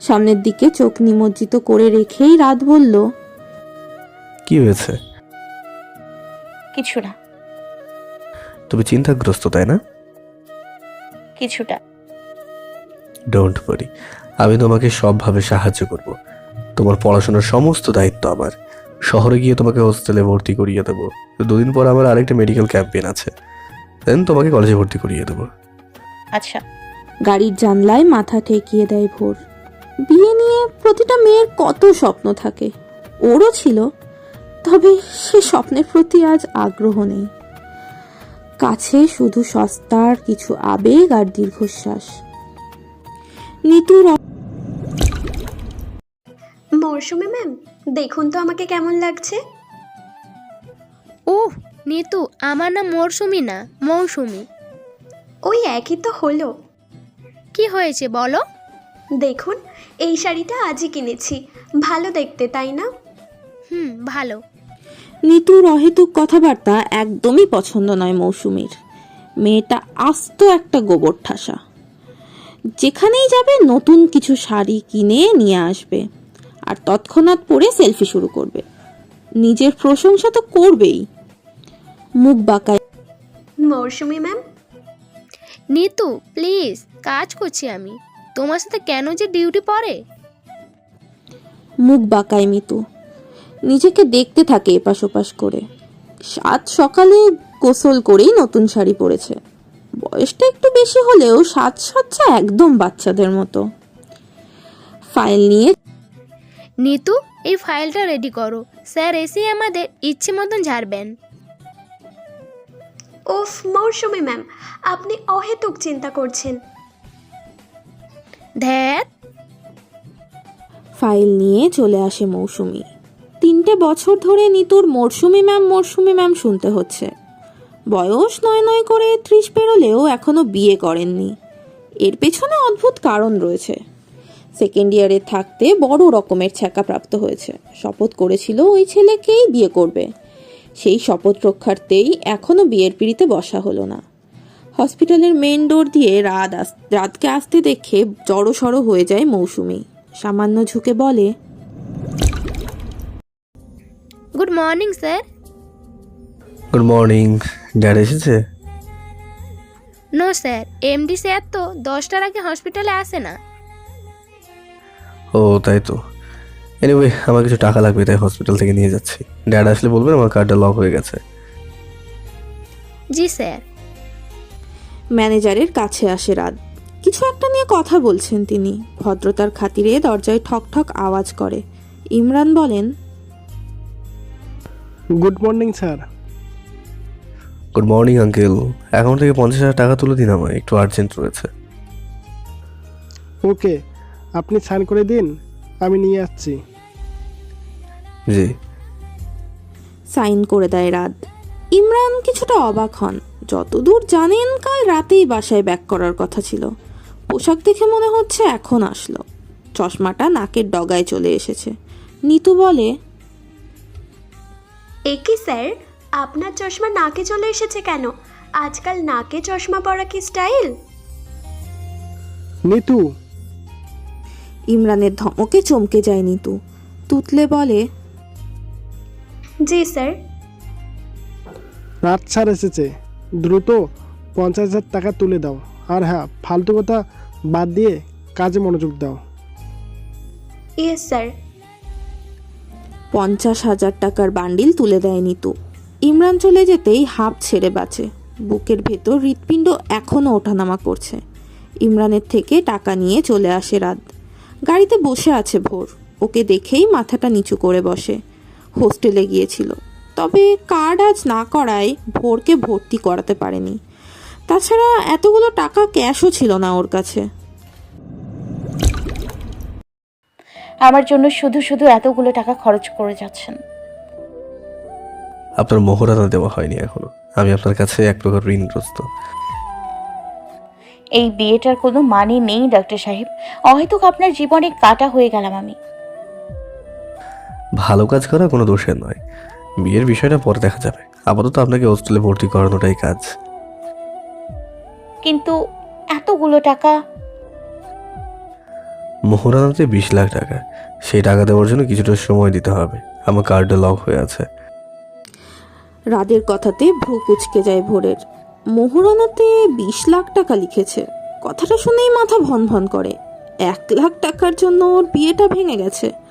সামনের দিকে চোখ নিমজ্জিত করে রেখেই রাত বলল কি হয়েছে? কিছু না তুমি চিন্তাগ্রস্ত তাই না? কিছুটা। ডোন্ট ওয়ারি আমি তোমাকে সবভাবে সাহায্য করব। তোমার পড়াশোনার সমস্ত দায়িত্ব আমার। শহরে গিয়ে তোমাকে হোস্টেলে ভর্তি করিয়ে দেবো। দুদিন পর আমার আরেকটা মেডিকেল ক্যাম্পেইন আছে। দেন তোমাকে কলেজে ভর্তি করিয়ে দেবো। আচ্ছা। গাড়ির জানলায় মাথা ঠেকিয়ে দেয় ভোর। বিয়ে নিয়ে প্রতিটা মেয়ের কত স্বপ্ন থাকে। ওরও ছিল। তবে সে স্বপ্নের প্রতি আজ আগ্রহ নেই। কাছে শুধু সস্তার কিছু আবেগ আর দীর্ঘশ্বাস। নিতুর মরশুমে ম্যাম দেখুন তো আমাকে কেমন লাগছে। ওহ নিতু আমার নাম মরশুমি না মৌসুমি। ওই একই তো হলো। কি হয়েছে বলো? দেখুন এই শাড়িটা আজই কিনেছি। ভালো দেখতে তাই না? হুম ভালো। নিতুর অহেতুক কথাবার্তা একদমই পছন্দ নয় মৌসুমীর। মেয়েটা আস্ত একটা গোবর ঠাসা। যেখানেই যাবে নতুন কিছু শাড়ি কিনে নিয়ে আসবে আর তৎক্ষণাৎ পরে সেলফি শুরু করবে। নিজের প্রশংসা তো করবেই। মুখ বাঁকায়। মরশুমি ম্যাম? নিতু প্লিজ কাজ করছি আমি। তোমার সাথে কেন যে ডিউটি পড়ে? মুখ বাঁকায় মিতু। নিজেকে দেখতে থাকে এপাশ ওপাশ করে। সাত সকালে গোসল করেই নতুন শাড়ি পরেছে। বয়সটা একটু বেশি হলেও সাজসজ্জা একদম বাচ্চাদের মতো। ফাইল নিয়ে নিতু এই ফাইলটা রেডি করো। স্যার এসে আমাদের ইচ্ছে মতন ঝাড়বেন। ওফ মরশুমি ম্যাম আপনি অহেতুক চিন্তা করছেন। ধ্যাত ফাইল নিয়ে চলে আসে মৌসুমি। তিনটে বছর ধরে নিতুর মরশুমি ম্যাম মরশুমি ম্যাম শুনতে হচ্ছে। বয়স নয় নয় করে ত্রিশ পেরোলেও এখনও বিয়ে করেননি। এর পেছনে অদ্ভুত কারণ রয়েছে। সেকেন্ড ইয়ারে থাকতে বড় রকমের ছ্যাঁকা প্রাপ্ত হয়েছে। শপথ করেছিল ওই ছেলেকেই বিয়ে করবে। সেই শপথ রক্ষার্থেই এখনও বিয়ের পিড়িতে বসা হলো না। হসপিটালের মেন ডোর দিয়ে রাত আস রাতকে আসতে দেখে জড়সড় হয়ে যায় মৌসুমি। সামান্য ঝুঁকে বলে good morning sir. Good morning dad এসেছে? নো স্যার এমডি স্যার তো দশটার আগে হসপিটালে আসে না। ও তাই তো। এনিওয়ে আমার কিছু টাকা লাগবে তাই হসপিটাল থেকে নিয়ে যাচ্ছি। ড্যাড আসলে বলবেন আমার কার্ডটা লক হয়ে গেছে। জি স্যার। ম্যানেজারের কাছে আসে রাত। কিছু একটা নিয়ে কথা বলছেন তিনি। ভদ্রতার খাতিরে দরজায় ঠক ঠক আওয়াজ করে। ইমরান বলেন good morning sir good morning uncle account থেকে পঞ্চাশ হাজার টাকা তুলে দিন আমায় একটু আর্জেন্ট রয়েছে। ওকে আপনি সাইন করে দিন আমি নিয়ে আসছি। জি। সাইন করে দেয় রাত। ইমরান কিছুটা অবাক হন। যতদূর জানেন কাল রাতেই বাসায় ব্যাক করার কথা ছিল। পোশাক দেখে মনে হচ্ছে এখন আসলো। চশমাটা নাকের ডগায় চলে এসেছে। নিতু বলে একই স্যার আপনার চশমা নাকে চলে এসেছে কেন? আজকাল নাকে চশমা পরা কি স্টাইল নিতু। ইমরানের ধমকে চমকে যায় নিতু। তুতলে বলে জি স্যার। রাত স্যার এসেছে। দ্রুত পঞ্চাশ হাজার টাকা তুলে দাও। আর হ্যাঁ ফালতু কথা বাদ দিয়ে কাজে মনোযোগ দাও। Yes sir. পঞ্চাশ হাজার টাকার বান্ডিল তুলে দেয় নিতু। ইমরান চলে যেতেই হাঁপ ছেড়ে বাঁচে। বুকের ভেতর হৃৎপিণ্ড এখনও ওঠানামা করছে। ইমরানের থেকে টাকা নিয়ে চলে আসে রাত। গাড়িতে বসে আছে ভোর। ওকে দেখেই মাথাটা নিচু করে বসে। হোস্টেলে গিয়েছিল। তবে কার্ড আজ না করায় ভোরকে ভর্তি করাতে পারেনি। তাছাড়া এতগুলো টাকা ক্যাশও ছিল না ওর কাছে। আমার জন্য শুধু শুধু এতগুলো টাকা খরচ করে যাচ্ছেন। আপনার মোহরানা দেওয়া হয়নি এখনও। আমি আপনার কাছে এক প্রকার ঋণগ্রস্ত। এই বিয়েটার কোনো মানে নেই ডক্টর সাহেব। অহেতুক আপনার জীবনে কাটা হয়ে গেলাম আমি। ভালো কাজ করা কোনো দোষের নয়। বিয়ের বিষয়টা পরে দেখা যাবে। আপাতত আপনাকে হোস্টেলে ভর্তি করানোটাই কাজ। কিন্তু এতগুলো টাকা? মোহরানাতে বিশ লাখ টাকা। সেই টাকা দেওয়ার জন্য কিছুটা সময় দিতে হবে। আমার কার্ডটা লক হয়ে আছে। রাদের কথাতে ভ্রু কুচকে যায় ভোরের। মোহরানাতে বিশ লাখ টাকা লিখেছে। কথাটা শুনেই মাথা ভন ভন করে। এক লাখ টাকার জন্য ওর বিয়েটা ভেঙে গেছে।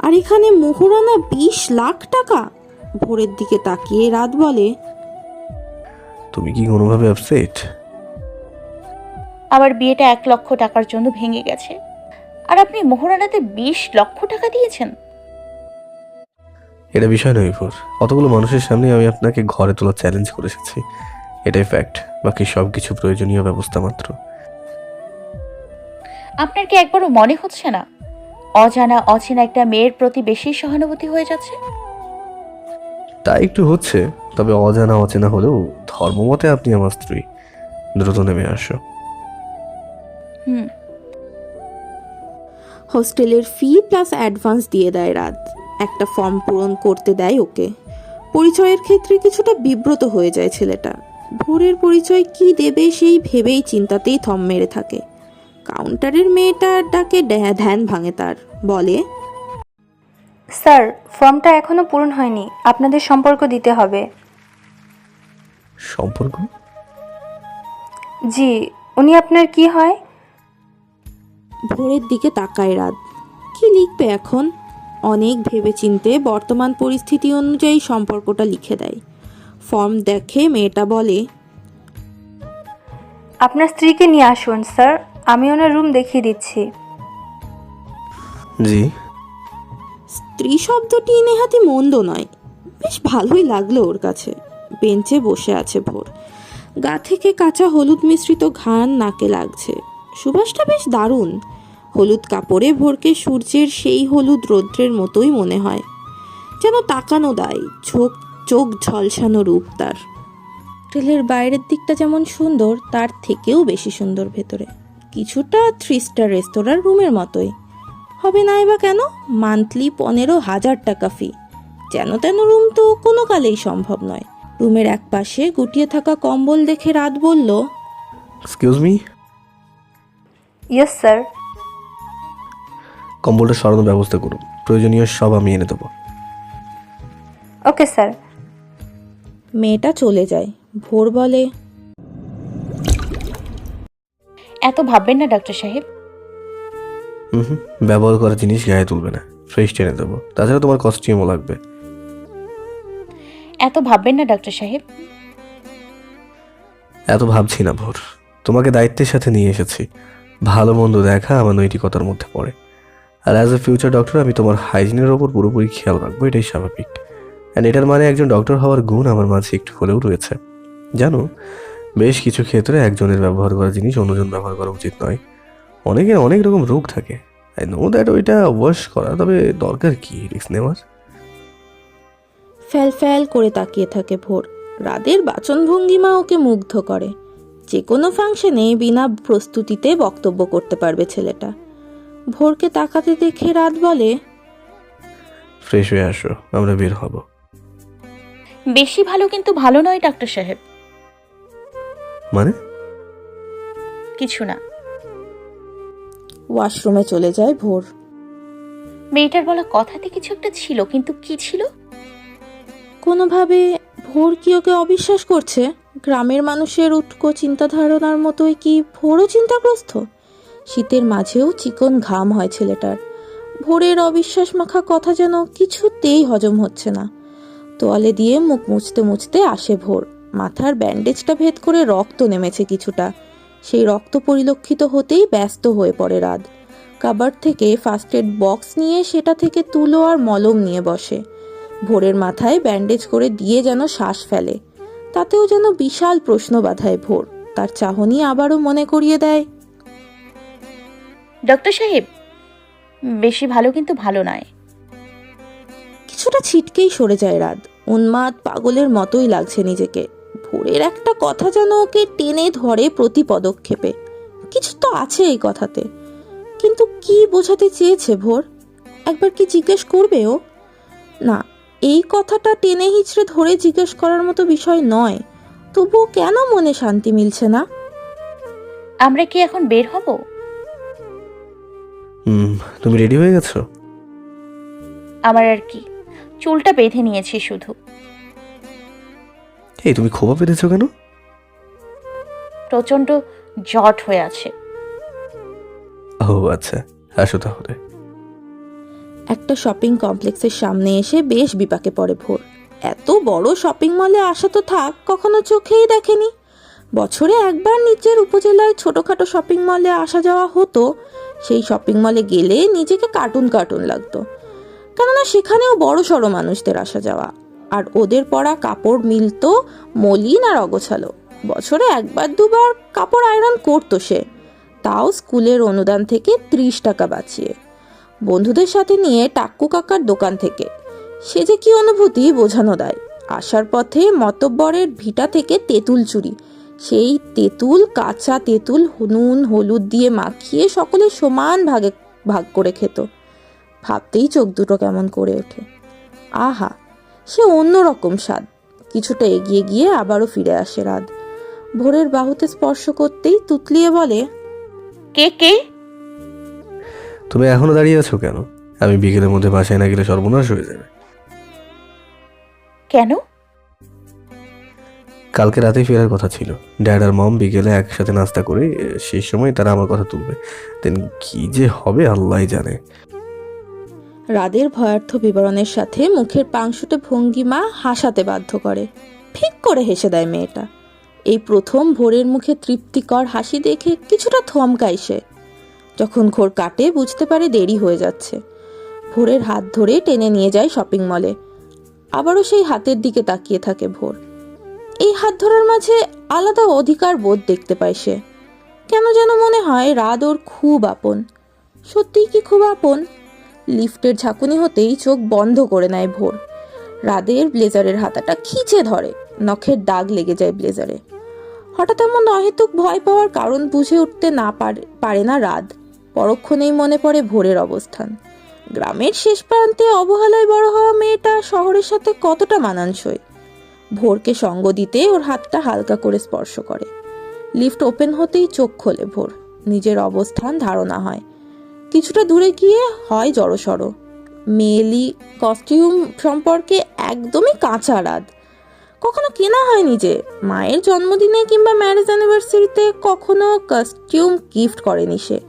আর এখানে মোহরানা বিশ লাখ টাকা? ভোরের দিকে তাকিয়ে রাত বলে তুমি কি কোনোভাবে আপসেট আমার বিয়েটা এক লক্ষ টাকার জন্য ভেঙে গেছে। আর আপনি মোহরানাতে বিশ লক্ষ টাকা দিয়েছেন? এটা বিষয় নয় ভোর অতগুলো মানুষের সামনে আমি আপনাকে ঘরে তোলা চ্যালেঞ্জ করে এসেছি। এটাই ফ্যাক্ট বাকি সব কিছু প্রয়োজনীয় ব্যবস্থা মাত্র। আপনার কি একবারও মনে হচ্ছে না অজানা অচেনা একটা মেয়ের প্রতি বেশি সহানুভূতি হয়ে যাচ্ছে? তাই একটু হচ্ছে তবে অজানা অচেনা হলেও ধর্মমতে আপনি আমার স্ত্রী। দ্রুত নেমে আসো। হুম। হোস্টেলের ফি প্লাস অ্যাডভান্স দিয়ে দেয় রাত। একটা ফর্ম পূরণ করতে দেয় ওকে। পরিচয়ের ক্ষেত্রে কিছুটা বিব্রত হয়ে যায় ছেলেটা। ভোরের পরিচয় কি দেবে সেই ভেবেই চিন্তাতেই থম মেরে থাকে। কাউন্টারের মেয়েটার ডাকে ধ্যান ভাঙে তার। বলে স্যার ফর্মটা এখনও পূরণ হয়নি। আপনাদের সম্পর্ক দিতে হবে। সম্পর্ক? জি উনি আপনার কি হয়? ভোরের দিকে তাকায় রাত। কি লিখবে এখন? অনেক ভেবেচিন্তে বর্তমান পরিস্থিতি অনুযায়ী সম্পর্কটা লিখে দেয়। ফর্ম দেখে মেয়েটা বলে আপনার স্ত্রীকে নিয়ে আসুন স্যার। আমি ওনার রুম দেখিয়ে দিচ্ছি। জি। স্ত্রী শব্দটি নেহাতি মন্দ নয়। বেশ ভালোই লাগল ওর কাছে। বেঞ্চে বসে আছে ভোর। গা থেকে কাঁচা হলুদ মিশ্রিত ঘান নাকে লাগছে। সুবাসটা বেশ দারুণ। হলুদ কাপড়ে ভোরকে সূর্যের সেই হলুদ রৌদ্রের মতোই মনে হয়। যেন তাকানো দায় চোখ চোখ ঝলসানো রূপ তার। হোটেলের বাইরের দিকটা যেমন সুন্দর তার থেকেও বেশি সুন্দর ভেতরে। কিছুটা থ্রি স্টার রেস্তোরাঁর রুমের মতোই। হবে নাই বা কেন? মান্থলি পনেরো হাজার টাকা ফি। যেন তেন রুম তো কোনো কালেই সম্ভব নয়। রুমের এক পাশে গুটিয়ে থাকা কম্বল দেখে রাত বলল এক্সকিউজ মি ইয়েস স্যার কম্বলটা সরানোর ব্যবস্থা করুন। প্রয়োজনীয় সব আমি এনে দেবো। ওকে স্যার মেয়েটা চলে যায়। ভোর বলে এত ভাববেন না ডাক্তার সাহেব। হুম হুম ব্যবহার করা জিনিস গায়ে তুলবে না। ফ্রেশ টেনে দেবো। তাছাড়া তোমার কস্টিউমও লাগবে। এত ভাববেন না ডাক্তার সাহেব। এত ভাবছি না ভোর। তোমাকে দায়িত্বের সাথে নিয়ে এসেছি। ভালো মন্দ দেখা আমার নৈতিকতার মধ্যে পড়ে। আর অ্যাজ এ ফিউচার ডক্টর আমি তোমার হাইজিনের ওপর পুরোপুরি খেয়াল রাখব এটাই স্বাভাবিক। অ্যান্ড এটার মানে একজন ডক্টর হওয়ার গুণ আমার মাঝে একটু হলেও রয়েছে। জানো বেশ কিছু ক্ষেত্রে একজনের ব্যবহার করা জিনিস অন্যজন ব্যবহার করা উচিত নয়। অনেকের অনেক রকম রোগ থাকে। আই নো দ্যাট ওইটা ওয়াশ করা তবে দরকার কি রিস্ক নেওয়ার? ফ্যাল ফ্যাল করে তাকিয়ে থাকে ভোর। রাদের বাচন ভঙ্গিমা ওকে মুগ্ধ করে। যে কোনো ফাংশনে বিনা প্রস্তুতিতে বক্তব্য করতে পারবে ছেলেটা। ভোরকে তাকাতে দেখে রাত বলে ফ্রেশ হয়ে আসো আমরা বের হব। বেশি ভালো কিন্তু ভালো নয় ডাক্তার সাহেব। মানে? কিছু না। ওয়াশরুমে চলে যায় ভোর। মেয়েটার বলা কথাতে কিছু একটা ছিল কিন্তু কি ছিল? কোনোভাবে ভোর কি ওকে অবিশ্বাস করছে? গ্রামের মানুষের উটকো চিন্তাধারণার মতোই কি ভোরও চিন্তাগ্রস্ত? শীতের মাঝেও চিকন ঘাম হয় ছেলেটার। ভোরের অবিশ্বাস মাখা কথা যেন কিছুতেই হজম হচ্ছে না। তোয়ালে দিয়ে মুখ মুছতে মুছতে আসে ভোর। মাথার ব্যান্ডেজটা ভেদ করে রক্ত নেমেছে কিছুটা। সেই রক্ত পরিলক্ষিত হতেই ব্যস্ত হয়ে পড়ে রাত। কাবার থেকে ফার্স্ট এড বক্স নিয়ে সেটা থেকে তুলো আর মলম নিয়ে বসে। ভোরের মাথায় ব্যান্ডেজ করে দিয়ে যেন শ্বাস ফেলে। তাতেও যেন বিশাল প্রশ্ন বাধায় ভোর। তার চাহনি আবারও মনে করিয়ে দেয়। ডক্টর সাহেব বেশি ভালো কিন্তু ভালো নয়। কিছুটা ছিটকেই সরে যায় রাত। উন্মাদ পাগলের মতোই লাগছে নিজেকে। ভোরের একটা কথা যেন ওকে টেনে ধরে প্রতি পদক্ষেপে। কিছু তো আছে এই কথাতে। কিন্তু কি বোঝাতে চেয়েছে ভোর? একবার কি জিজ্ঞেস করবে ও? না এই কথাটা টেনে হিচড়ে ধরে জিজ্ঞেস করার মতো বিষয় নয়। তবুও কেন মনে শান্তি মিলছে না? আমরা কি এখন বের হব? হুম তুমি রেডি হয়ে গেছো? আমার আর কি। চুলটা বেঁধে নিয়েছি শুধু। এই তুমি খোপা পেতেছো কেন? প্রচণ্ড জট হয়ে আছে। ও আচ্ছা। আসো তাহলে। একটা শপিং কমপ্লেক্সের সামনে এসে বেশ বিপাকে পড়ে ভোর। এত বড় শপিং মলে আসা তো থাক কখনো চোখেই দেখেনি। বছরে একবার নিচের উপজেলায় ছোটোখাটো শপিং মলে আসা যাওয়া হতো। সেই শপিং মলে গেলে নিজেকে কার্টুন কার্টুন লাগতো। কেননা সেখানেও বড় সড়ো মানুষদের আসা যাওয়া। আর ওদের পরা কাপড় মিলতো মলিন আর অগোছালো। বছরে একবার দুবার কাপড় আয়রন করতো সে। তাও স্কুলের অনুদান থেকে ত্রিশ টাকা বাঁচিয়ে। বন্ধুদের সাথে নিয়ে টাক্কু কাকার দোকান থেকে। সে যে কি অনুভূতি বোঝানো দেয়। আসার পথে মতব্বরের ভিটা থেকে তেঁতুল চুরি। সেই তেঁতুল, কাঁচা তেঁতুল, নুন, হলুদ দিয়ে মাখিয়ে সকলে সমান ভাগে ভাগ করে খেত। ভাবতেই চোখ দুটো কেমন করে ওঠে। আহা! সে অন্যরকম স্বাদ। কিছুটা এগিয়ে গিয়ে আবারও ফিরে আসে রাত। ভোরের বাহুতে স্পর্শ করতেই তুতলিয়ে বলে কে কে? তুমি এখনও দাঁড়িয়ে আছো কেন? আমি বিকেলের মধ্যে বাসায় না গেলে সর্বনাশ হয়ে যাবে। কেন? কালকে রাতেই ফেরার কথা ছিল। ড্যাড আর মম বিকেলে একসাথে নাস্তা করে সেই সময় তারা আমার কথা তুলবে। দেন কি যে হবে আল্লাহ জানে। রাদের ভয়ার্থ বিবরণের সাথে মুখের পাংশুটে ভঙ্গিমা হাসাতে বাধ্য করে। ঠিক করে হেসে দেয় মেয়েটা। এই প্রথম ভোরের মুখে তৃপ্তিকর হাসি দেখে কিছুটা থমকায় সে। যখন ঘোর কাটে, বুঝতে পারে দেরি হয়ে যাচ্ছে। ভোরের হাত ধরে টেনে নিয়ে যায় শপিং মলে। আবারও সেই হাতের দিকে তাকিয়ে থাকে ভোর। এই হাত ধরার মাঝে আলাদা অধিকার বোধ দেখতে পায় সে। কেন যেন মনে হয় রাত ওর খুব আপন। সত্যিই কি খুব আপন? লিফটের ঝাঁকুনি হতেই চোখ বন্ধ করে নেয় ভোর। রাদের ব্লেজারের হাতাটা খিচে ধরে, নখের দাগ লেগে যায় ব্লেজারে। হঠাৎ এমন অহেতুক ভয় পাওয়ার কারণ বুঝে উঠতে না পারে না রাত পরক্ষণেই মনে পড়ে ভোরের অবস্থান। গ্রামের শেষ প্রান্তে অবহেলায় বড় হওয়া মেয়েটা শহরের সাথে কতটা মানানসই? ভোরকে সঙ্গ দিতে ওর হাতটা হালকা করে স্পর্শ করে। লিফট ওপেন হতেই চোখ খোলে ভোর। নিজের অবস্থান ধারণা হয়। কিছুটা দূরে গিয়ে হয় জড়সড়। মেয়েলি কস্টিউম সম্পর্কে একদমই কাঁচা রাত কখনো কেনা হয়নি যে মায়ের জন্মদিনে কিংবা ম্যারেজ অ্যানিভার্সারিতে কখনো কস্টিউম গিফট করেনি সে।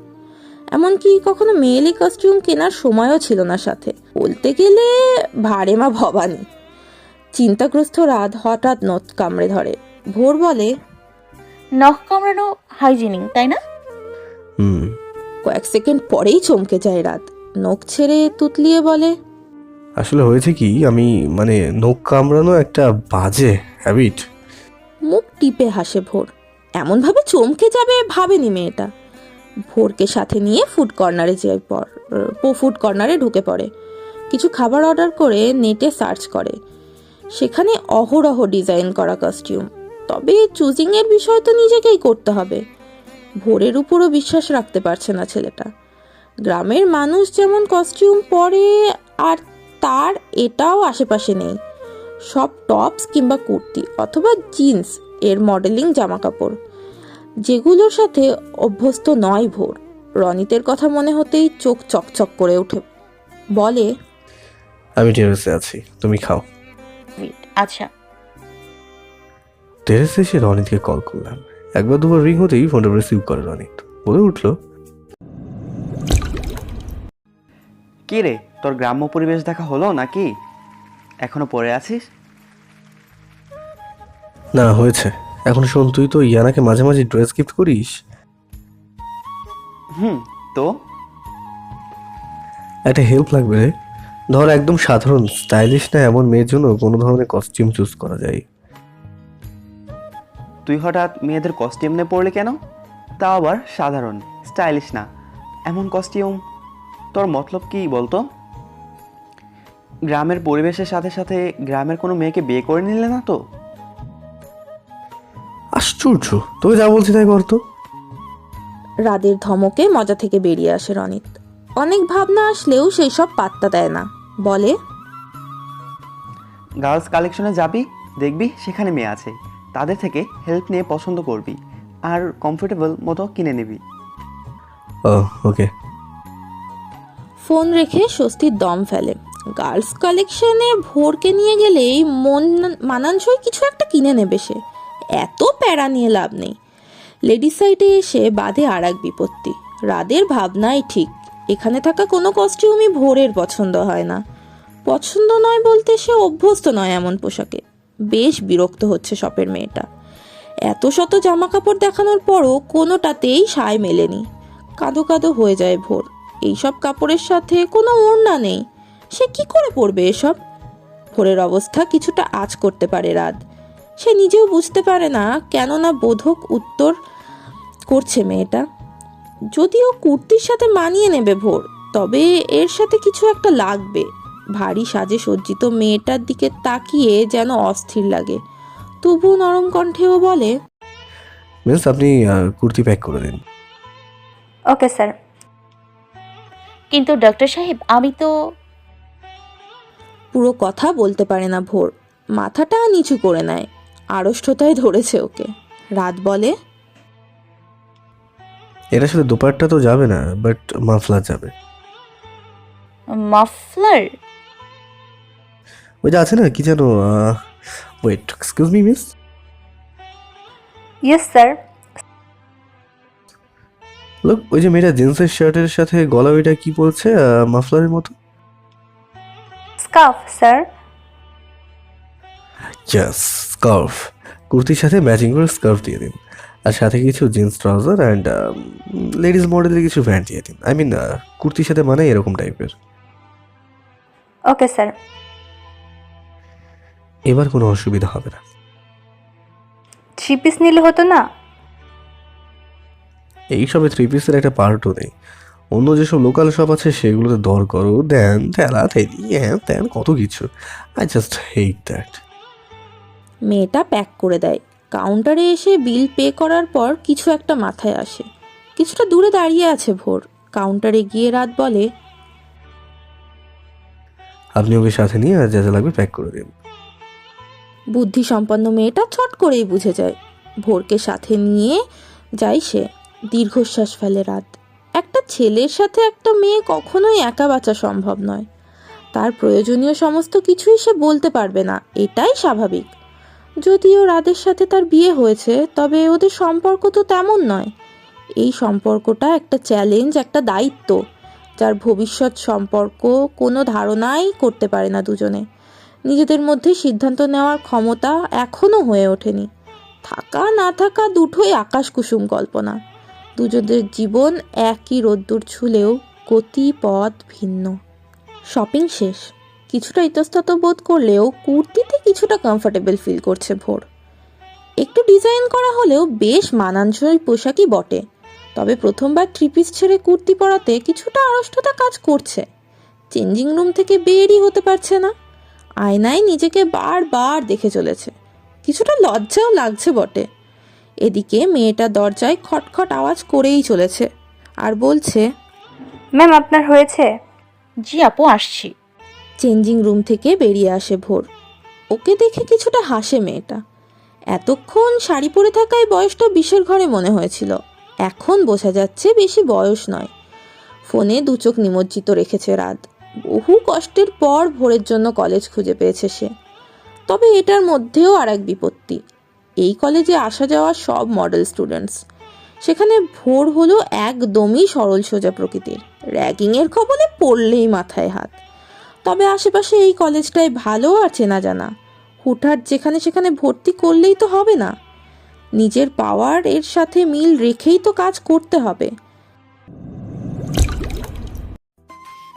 এমনকি কখনো মেয়েলি কস্টিউম কেনার সময়ও ছিল না সাথে। বলতে গেলে ভারে মা ভবানী। চিন্তাগ্রস্ত রাত হঠাৎ নথ কামড়ে ধরে। ভোর বলে নখ কামড়ানো হাইজিনিং তাই না? হুম। কয়েক সেকেন্ড পরেই চমকে যায় রাত। নখ ছেড়ে তুতলিয়ে বলে আসলে হয়েছে কি আমি মানে নখ কামড়ানো একটা বাজে হ্যাবিট মুখ টিপে হাসে ভোর। এমনভাবে চমকে যাবে ভাবেনি মেয়েটা। ভোরকে সাথে নিয়ে ফুড কর্নারে যায় পর পো ফুড কর্নারে ঢুকে পড়ে। কিছু খাবার অর্ডার করে নেটে সার্চ করে। সেখানে অহরহ ডিজাইন করা কস্টিউম তবে চুজিংয়ের বিষয় তো নিজেকেই করতে হবে। ভোরের উপরও বিশ্বাস রাখতে পারছে না ছেলেটা। গ্রামের মানুষ যেমন কস্টিউম পরে আর তার এটাও আশেপাশে নেই। সব টপস কিংবা কুর্তি অথবা জিন্স এর মডেলিং জামা কাপড় যেগুলোর সাথে অভ্যস্ত নয় ভোর। রনিতের কথা মনে হতেই চোখ চকচক করে ওঠে। বলে আমি টেরেসে আছি তুমি খাও। আচ্ছা। টেরেসে এসে রনিতকে কল করলাম। একবার দুবার রিং হতেই ফোনটা রিসিভ করে রনিত। বলে উঠল কি রে তোর গ্রাম্য পরিবেশ দেখা হলো নাকি? এখনও পড়ে আছিস? না হয়েছে। এখন শোন তুই তো ইয়ানাকে মাঝে মাঝে ড্রেস গিফট করিস। হুম তো? একটা হেল্প লাগবে রে। ধর একদম সাধারণ স্টাইলিশ না এমন মেয়ের জন্য কোনো ধরনের কস্টিউম চুজ করা যায়। তুই হঠাৎ মেয়েদের কস্টিউম নিয়ে পড়লি কেন? তা আবার সাধারণ স্টাইলিশ না। এমন কস্টিউম তোর মতলব কি বলতো? গ্রামের পরিবেশের সাথে সাথে গ্রামের কোনো মেয়েকে বিয়ে করে নিলে না তো? আশ্চর্য তোকে যা বলছি তাই করতো রাদের ধমকে মজা থেকে বেরিয়ে আসে রনিত। অনেক ভাবনা আসলেও সেই সব পাত্তা দেয় না। বলে গার্লস কালেকশনে যাবি দেখবি সেখানে মেয়ে আছে। তাদের থেকে হেল্প নিয়ে পছন্দ করবি আর কমফোর্টেবল মতো কিনে নিবি। ও ওকে ফোন রেখে স্বস্তির দম ফেলে। গার্লস কালেকশনে ভোরকে নিয়ে গেলেই মন মানানসই কিছু একটা কিনে নেবে সে। এত প্যারা নিয়ে লাভ নেই। লেডিস সাইডে এসে বাঁধে আর এক বিপত্তি। রাদের ভাবনাই ঠিক। এখানে থাকা কোনো কস্টিউমই ভোরের পছন্দ হয় না। পছন্দ নয় বলতে সে অভ্যস্ত নয় এমন পোশাকে। বেশ বিরক্ত হচ্ছে শপের মেয়েটা। এত শত জামা কাপড় দেখানোর পরও কোনোটাতেই সায় মেলেনি। কাঁদো কাঁদো হয়ে যায় ভোর। এইসব কাপড়ের সাথে কোনো ওড়না নেই। সে কি করে পরবে এসব? ভোরের অবস্থা কিছুটা আজ করতে পারে রাত। সে নিজেও বুঝতে পারে না কেননা বোধক উত্তর করছে মেয়েটা। যদিও কুর্তির সাথে মানিয়ে নেবে ভোর, তবে এর সাথে কিছু একটা লাগবে। ভারী সাজে সজ্জিত মেয়েটার দিকে তাকিয়ে যেন অস্থির লাগে। তবু নরম কণ্ঠেও বলে মিস আপনি কুর্তি প্যাক করে দিন। Okay sir. কিন্তু ডক্টর সাহেব আমি তো পুরো কথা বলতে পারে না ভোর। মাথাটা নিচু করে নেয় আড়ষ্টতায় ধরেছে ওকে। রাত বলে এর আসলে দুপাট্টা তো যাবে না বাট মাফলার যাবে। মাফলার? ওই যে আছে না কি যেন wait excuse me miss yes sir লোক ওই যে মেয়েটা জিন্সের শার্টের সাথে গলা ওইটা কি বলছে মাফলারের মতো? স্কার্ফ স্যার জাস স্কার্ফ কুর্তির সাথে ম্যাচিং করে স্কার্ফ দিয়ে দিন। আর সাথে কিছু জিন্স ট্রাউজার অ্যান্ড লেডিস মডেলের কিছু প্যান্ট দিয়ে দিন। আই মিন কুর্তির সাথে মানে এরকম টাইপের ওকে স্যার এবার কোনো অসুবিধা হবে না। থ্রি পিস নিলে হতো না? এইসবে থ্রি পিসের একটা পার্টও নেই। অন্য যেসব লোকাল শপ আছে সেগুলোতে দর করো দেন তেলা তেলি হ্যাঁ তেন কত কিছু। আই জাস্ট হেট দ্যাট মেয়েটা প্যাক করে দেয়। কাউন্টারে এসে বিল পে করার পর কিছু একটা মাথায় আসে। কিছুটা দূরে দাঁড়িয়ে আছে ভোর। কাউন্টারে গিয়ে রাত বলে আপনি ওকে সাথে নিয়ে আর যা যা লাগবে প্যাক করে দিন। বুদ্ধি সম্পন্ন মেয়েটা ছট করেই বুঝে যায়। ভোরকে সাথে নিয়ে যায় সে। দীর্ঘশ্বাস ফেলে রাত। একটা ছেলের সাথে একটা মেয়ে কখনোই একা বাঁচা সম্ভব নয়। তার প্রয়োজনীয় সমস্ত কিছুই সে বলতে পারবে না। এটাই স্বাভাবিক। যদিও রাদের সাথে তার বিয়ে হয়েছে, তবে ওদের সম্পর্ক তো তেমন নয়। এই সম্পর্কটা একটা চ্যালেঞ্জ একটা দায়িত্ব, যার ভবিষ্যৎ সম্পর্ক কোনো ধারণাই করতে পারে না দুজনে। নিজেদের মধ্যে সিদ্ধান্ত নেওয়ার ক্ষমতা এখনও হয়ে ওঠেনি। থাকা না থাকা দুটোই আকাশ কুসুম কল্পনা। দুজনের জীবন একই রোদ্দুর ছুলেও গতি পথ ভিন্ন। শপিং শেষ। কিছুটা ইতস্তত বোধ করলেও কুর্তিতে কিছুটা কমফোর্টেবল ফিল করছে ভোর। একটু ডিজাইন করা হলেও বেশ মানানসই পোশাকই বটে। তবে প্রথমবার থ্রি পিস ছেড়ে কুর্তি পরাতে কিছুটা আড়ষ্টতা কাজ করছে। চেঞ্জিং রুম থেকে বেরই হতে পারছে না। আয়নায় নিজেকে বারবার দেখে চলেছে। কিছুটা লজ্জাও লাগছে বটে। এদিকে মেয়েটা দরজায় খটখট আওয়াজ করেই চলেছে আর বলছে ম্যাম আপনার হয়েছে? জি আপু আসছি। চেঞ্জিং রুম থেকে বেরিয়ে আসে ভোর। ওকে দেখে কিছুটা হাসে মেয়েটা। এতক্ষণ শাড়ি পরে থাকায় বয়সটা বিশের ঘরে মনে হয়েছিল। এখন বোঝা যাচ্ছে বেশি বয়স নয়। ফোনে দু চোখ নিমজ্জিত রেখেছে রাত। বহু কষ্টের পর ভোরের জন্য কলেজ খুঁজে পেয়েছে সে। তবে এটার মধ্যেও আর এক বিপত্তি। এই কলেজে আসা যাওয়া সব মডেল স্টুডেন্টস সেখানে ভোর হলো একদমই সরল সোজা প্রকৃতির। র্যাগিংয়ের খবরে পড়লেই মাথায় হাত। তবে আশেপাশে এই কলেজটাই ভালো আর চেনা জানা। হুটহাট যেখানে সেখানে ভর্তি করলেই তো হবে না। নিজের পাওয়ার এর সাথে মিল রেখেই তো কাজ করতে হবে।